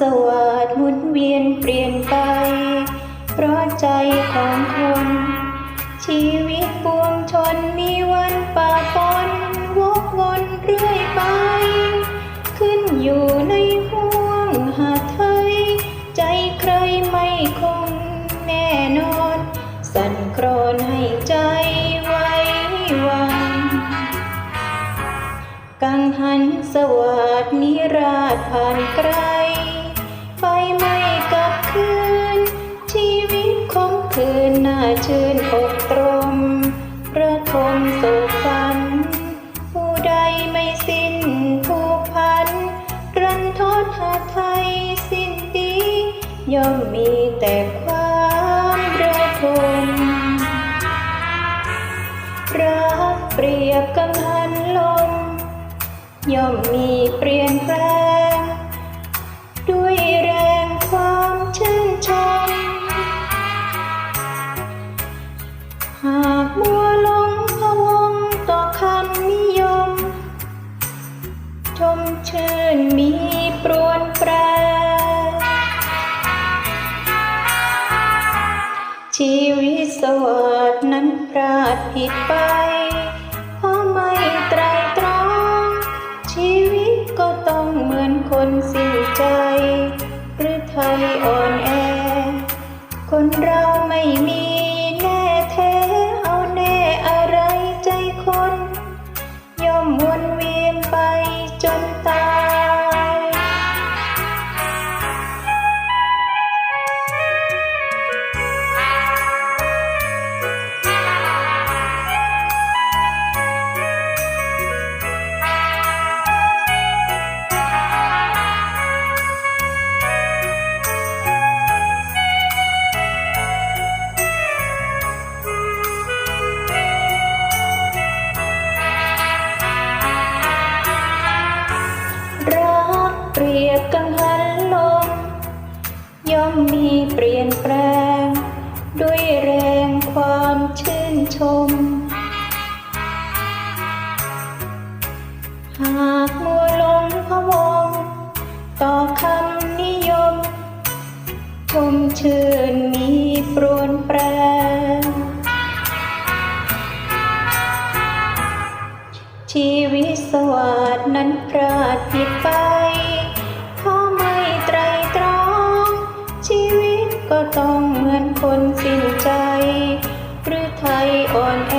สวัสดหมุนเวียนเปลี่ยนไป เพราะใจของคน ชีวิตปวงชนมีวันป่าปนวกวนเรื่อยไป ขึ้นอยู่ในห่วงหาไทย ใจใครไม่คงแน่นอน สั่นครนให้ใจไว้วันกังหันสวัสดนิราชผ่านไกล ชื่นอกตรมระทมโศกสัน ผู้ใดไม่สิ้นผูกพัน รันทดหาไทยสิ้นดีย่อมมีแต่ความระทมรักเปรียบกังหันลม ย่อมมีเปลี่ยนแปลง สวัสดนั้นพลาดผิดไป เพราะไม่ไตรตรอง ชีวิตก็ต้องเหมือนคนสิ้นใจ หรือไทยอ่อนแอ คนเราไม่มี มมีเปลี่ยนแปลง ด้วยแรงความชื่นชม หากมัวหลงพะวง ต่อคำนิยม ชมชื่นมีปรวนแปรชีวิตสวัสดนั้นพลาดผิดไป ก็ต้องเหมือนคนสิ้นใจ หรือไทยอ่อนแอ